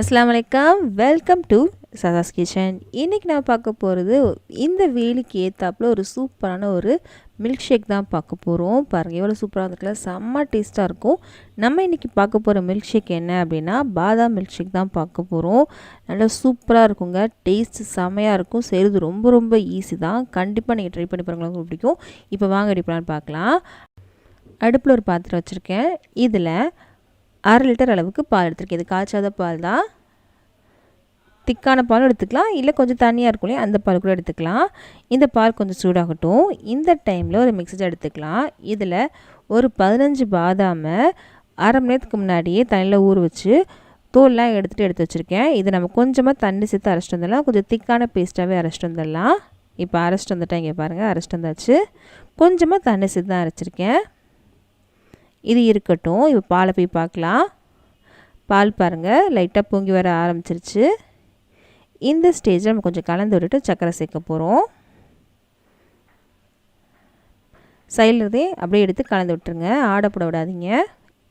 அஸ்லாம் வலைக்கம். Welcome to சதாஸ் kitchen இன்றைக்கி நான் பார்க்க போகிறது இந்த வெயிலுக்கு ஏற்றாப்புல ஒரு சூப்பரான ஒரு மில்க் ஷேக் தான் பார்க்க போகிறோம் பாருங்கள் எவ்வளோ சூப்பராக இருக்குல்ல செம்ம டேஸ்ட்டாக இருக்கும். நம்ம இன்றைக்கி பார்க்க போகிற மில்க் ஷேக் என்ன அப்படின்னா பாதாம் மில்க் ஷேக் தான் பார்க்க போகிறோம் நல்லா சூப்பராக இருக்குங்க. டேஸ்ட் செம்மையாக இருக்கும். செய்கிறது ரொம்ப ரொம்ப ஈஸி தான். கண்டிப்பாக நீங்கள் ட்ரை பண்ணி பாருங்களா உங்களுக்கு பிடிக்கும். இப்போ வாங்க ரெடி பார்க்கலாம். அடுப்பில் ஒரு பாத்திரம் வச்சுருக்கேன். இதில் அரை லிட்டர் அளவுக்கு பால் எடுத்துருக்கேன். இது காய்ச்சாத பால் தான். திக்கான பாலும் எடுத்துக்கலாம். இல்லை கொஞ்சம் தண்ணியாக இருக்கும் இல்லையா அந்த பால் கூட எடுத்துக்கலாம். இந்த பால் கொஞ்சம் சூடாகட்டும். இந்த டைமில் ஒரு மிக்ஸி எடுத்துக்கலாம். இதில் ஒரு பதினஞ்சு பாதாமை அரை மணி நேரத்துக்கு முன்னாடியே தண்ணியில் ஊற வச்சு தோல்லாம் எடுத்துகிட்டு எடுத்து வச்சுருக்கேன். இதை நம்ம கொஞ்சமாக தண்ணி சேர்த்து அரைச்சிட்டு வந்துடலாம். கொஞ்சம் திக்கான பேஸ்ட்டாகவே அரைச்சிட்டு வந்துடலாம். இப்போ அரைச்சிட்டு வந்துட்டேன். இங்கே பாருங்கள் அரைச்சிட்டு வந்தாச்சு. கொஞ்சமாக தண்ணி சேர்த்து தான் அரைச்சிருக்கேன். இது இருக்கட்டும். இப்போ பாலை போய் பார்க்கலாம். பால் பாருங்கள் லைட்டாக பொங்கி வர ஆரம்பிச்சிருச்சு. இந்த ஸ்டேஜில் நம்ம கொஞ்சம் கலந்து விட்டுட்டு சர்க்கரை சேர்க்க போகிறோம் சைட்லதே அப்படியே எடுத்து கலந்து விட்டுருங்க. ஆடப்பட விடாதீங்க.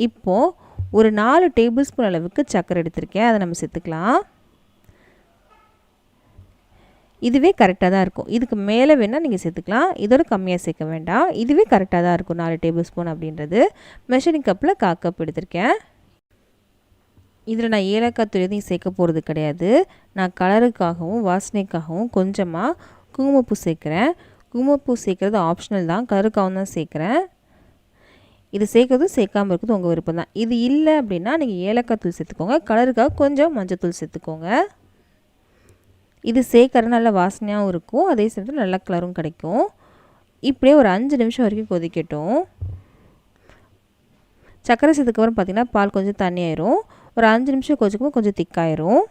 இப்போது ஒரு நாலு டேபிள் ஸ்பூன் அளவுக்கு சர்க்கரை எடுத்திருக்கேன். அதை நம்ம சேர்த்துக்கலாம். இதுவே கரெக்டாக தான் இருக்கும். இதுக்கு மேலே வேணால் நீங்கள் சேர்த்துக்கலாம். இதோட கம்மியாக சேர்க்க வேண்டாம். இதுவே கரெக்டாக தான் இருக்கும். நாலு டேபிள் ஸ்பூன் அப்படின்றது மெஷரிங் கப்பில் கா கப் எடுத்திருக்கேன். இதில் நான் ஏலக்காய் தூள் எதையும் சேர்க்க போகிறது கிடையாது. நான் கலருக்காகவும் வாசனைக்காகவும் கொஞ்சமாக குங்குமப்பூ சேர்க்குறேன். குங்குமப்பூ சேர்க்குறது ஆப்ஷனல் தான். கலருக்காகவும் தான் சேர்க்குறேன். இது சேர்க்கறதும் சேர்க்காமல் இருக்கிறது உங்கள் விருப்பம் தான் இது இல்லை அப்படின்னா நீங்கள் ஏலக்காய் தூள் சேர்த்துக்கோங்க. கலருக்காக கொஞ்சம் மஞ்சள் தூள் சேர்த்துக்கோங்க. இது சேர்க்குற நல்ல வாசனையாகவும் இருக்கும். அதே சமயத்தில் நல்ல கலரும் கிடைக்கும். இப்படியே ஒரு அஞ்சு நிமிஷம் வரைக்கும் கொதிக்கட்டும். சர்க்கரை சேர்த்துக்கப்புறம் பார்த்திங்கன்னா பால் கொஞ்சம் தண்ணி ஆயிரும். ஒரு அஞ்சு நிமிஷம் கொதிக்கும் கொஞ்சம் திக்காயிரும்.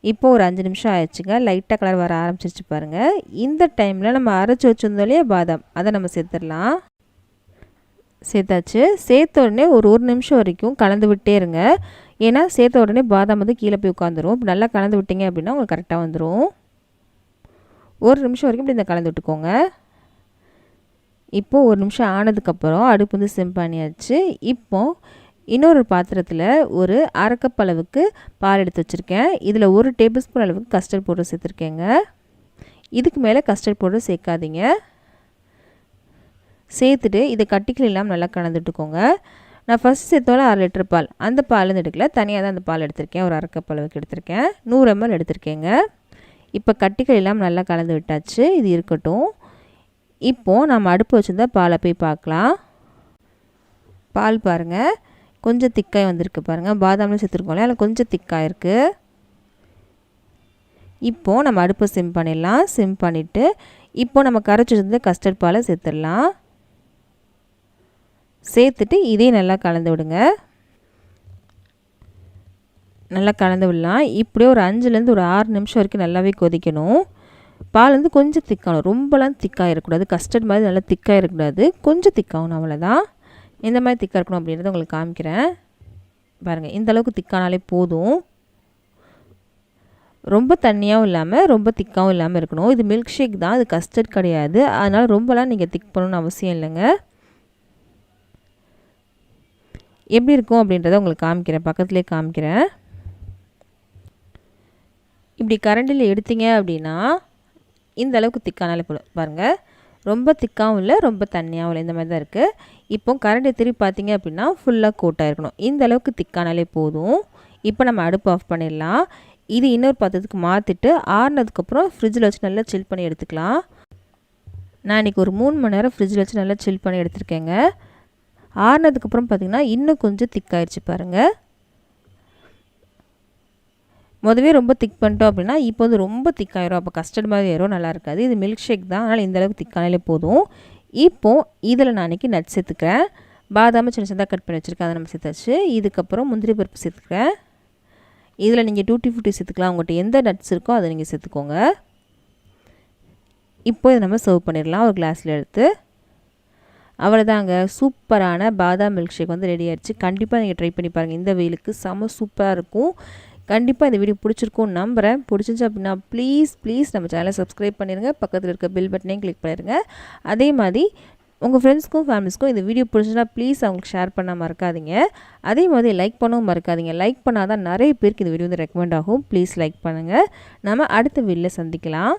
இப்போ ஒரு அஞ்சு நிமிஷம் ஆயிடுச்சுங்க. லைட்டாக கலர் வர ஆரம்பிச்சிருச்சு பாருங்கள் இந்த டைமில் நம்ம அரைச்சி வச்சுருந்தோம் இல்லையா பாதாம். அதை நம்ம சேர்த்துடலாம். சேர்த்தாச்சு. சேர்த்த உடனே ஒரு ஒரு நிமிஷம் வரைக்கும் கலந்து விட்டே இருங்க. ஏன்னா சேர்த்த உடனே பாதாம் வந்து கீழே போய் உட்காந்துரும் நல்லா கலந்து விட்டீங்க அப்படின்னா உங்களுக்கு கரெக்டாக வந்துடும் ஒரு நிமிஷம் வரைக்கும் இப்படி இந்த கலந்து விட்டுக்கோங்க. இப்போது ஒரு நிமிஷம் ஆனதுக்கப்புறம் அடுப்பு வந்து சிம் பண்ணியாச்சு. இப்போது இன்னொரு பாத்திரத்தில் ஒரு அரைக்கப் அளவுக்கு பால் எடுத்து வச்சுருக்கேன். இதில் ஒரு டேபிள் ஸ்பூன் அளவுக்கு கஸ்டர்ட் பவுடர் சேர்த்துருக்கேங்க. இதுக்கு மேலே கஸ்டர்ட் பவுடர் சேர்க்காதீங்க. சேர்த்துட்டு இதை கட்டிகள் இல்லாமல் நல்லா கலந்துட்டுக்கோங்க நான் ஃபஸ்ட் சேர்த்தோல அரை லிட்டர் பால். அந்த பால் வந்து எடுக்கல தனியாக தான் அந்த பால் எடுத்திருக்கேன். ஒரு அரை கப் அளவுக்கு எடுத்திருக்கேன். நூறு எம்எல் எடுத்திருக்கேங்க. இப்போ கட்டிகள் இல்லாமல் நல்லா கலந்து விட்டாச்சு. இது இருக்கட்டும். இப்போது நம்ம அடுப்பு வச்சுருந்தா பாலை போய் பார்க்கலாம். பால் பாருங்கள் கொஞ்சம் திக்காய் வந்திருக்கு பாருங்கள் பாதாம்லாம் சேர்த்துருக்கோம்ல. அதில் கொஞ்சம் திக்காக இருக்குது இப்போது நம்ம அடுப்பை சிம் பண்ணிடலாம். சிம் பண்ணிவிட்டு இப்போது நம்ம கரைச்சி வச்சிருந்த கஸ்டர்ட் பாலை சேர்த்துடலாம். சேர்த்துட்டு இதையும் நல்லா கலந்து விடுங்க. நல்லா கலந்து விடலாம். இப்படியே ஒரு அஞ்சுலேருந்து ஒரு ஆறு நிமிஷம் வரைக்கும் நல்லாவே கொதிக்கணும். பால் வந்து கொஞ்சம் திக்காகணும். ரொம்பலாம் திக்காக இருக்கக்கூடாது கஸ்டர்ட் மாதிரி நல்லா திக்காக இருக்கக்கூடாது கொஞ்சம் திக்காகணும் அவ்வளோதான். எந்த மாதிரி திக்காக இருக்கணும் அப்படின்றத உங்களுக்கு காமிக்கிறேன். பாருங்கள் இந்த அளவுக்கு திக்கானாலே போதும். ரொம்ப தண்ணியாகவும் இல்லாமல் ரொம்ப திக்காகவும் இல்லாமல் இருக்கணும். இது மில்க் ஷேக் தான். இது கஸ்டர்ட் கிடையாது. அதனால் ரொம்பலாம் நீங்கள் திக் பண்ணணும்னு அவசியம் இல்லைங்க. எப்படி இருக்கும் அப்படின்றத உங்களுக்கு காமிக்கிறேன். பக்கத்துலேயே காமிக்கிறேன். இப்படி கரண்டில் எடுத்தீங்க அப்படின்னா இந்த அளவுக்கு திக்கானாலே போதும் பாருங்கள் ரொம்ப திக்காகவும் இல்லை ரொம்ப தண்ணியாகவும் இல்லை. இந்த மாதிரி தான் இருக்குது இப்போ கரண்ட்டை திருப்பி பார்த்தீங்க அப்படின்னா ஃபுல்லாக கோட்டாக இருக்கணும். இந்த அளவுக்கு திக்கானாலே போதும். இப்போ நம்ம அடுப்பு ஆஃப் பண்ணிடலாம். இது இன்னொரு பாத்திரத்துக்கு மாற்றிட்டு ஆறுனதுக்கப்புறம் ஃப்ரிட்ஜில் வச்சு நல்லா சில் பண்ணி எடுத்துக்கலாம். நான் இன்றைக்கி ஒரு மூணு மணி நேரம் ஃப்ரிட்ஜில் வச்சு நல்லா சில் பண்ணி எடுத்துருக்கேங்க. ஆறுனதுக்கப்புறம் பார்த்திங்கன்னா இன்னும் கொஞ்சம் திக்காயிடுச்சு பாருங்கள் முதவே ரொம்ப திக் பண்ணிட்டோம் அப்படின்னா இப்போ வந்து ரொம்ப திக்காயிரும் அப்போ கஸ்டர்ட் மாதிரி ஏறும் நல்லா இருக்காது. இது மில்க் ஷேக் தான். அதனால் இந்தளவுக்கு திக்கானாலே போதும். இப்போது இதில் நான் அன்றைக்கி நட் சேர்த்துக்கிறேன். பாதாமல் சின்ன சின்னதாக கட் பண்ணி வச்சுருக்கேன். அதை நம்ம சேர்த்தாச்சு. இதுக்கப்புறம் முந்திரி பருப்பு சேர்த்துக்கிறேன். இதில் நீங்கள் டூட்டி ஃபுட்டி சேர்த்துக்கலாம். உங்கள்கிட்ட எந்த நட்ஸ் இருக்கோ அதை நீங்கள் சேர்த்துக்கோங்க. இப்போ இதை நம்ம சர்வ் பண்ணிடலாம். ஒரு கிளாஸில் எடுத்து. அவ்வளோதாங்க சூப்பரான பாதாம் மில்க் ஷேக் வந்து ரெடி ஆயிடுச்சு கண்டிப்பாக நீங்கள் ட்ரை பண்ணி பாருங்கள் இந்த வெயிலுக்கு செம்ம சூப்பராக இருக்கும். கண்டிப்பாக இந்த வீடியோ பிடிச்சிருக்கும் நம்புகிறேன் பிடிச்சிச்சு அப்படின்னா ப்ளீஸ் ப்ளீஸ் நம்ம சேனலை சப்ஸ்கிரைப் பண்ணிடுங்க பக்கத்தில் இருக்க பில் பட்டனையும் கிளிக் பண்ணிடுங்க அதே மாதிரி உங்கள் ஃப்ரெண்ட்ஸ்க்கும் ஃபேமிலிஸ்க்கும் இந்த வீடியோ பிடிச்சினா ப்ளீஸ் அவங்களுக்கு ஷேர் பண்ண மறக்காதீங்க. அதே மாதிரி லைக் பண்ணவும் மறக்காதீங்க. லைக் பண்ணால் தான் நிறைய பேருக்கு இந்த வீடியோ வந்து ரெக்கமெண்ட் ஆகும். ப்ளீஸ் லைக் பண்ணுங்கள் நம்ம அடுத்த வீடியோவில் சந்திக்கலாம்.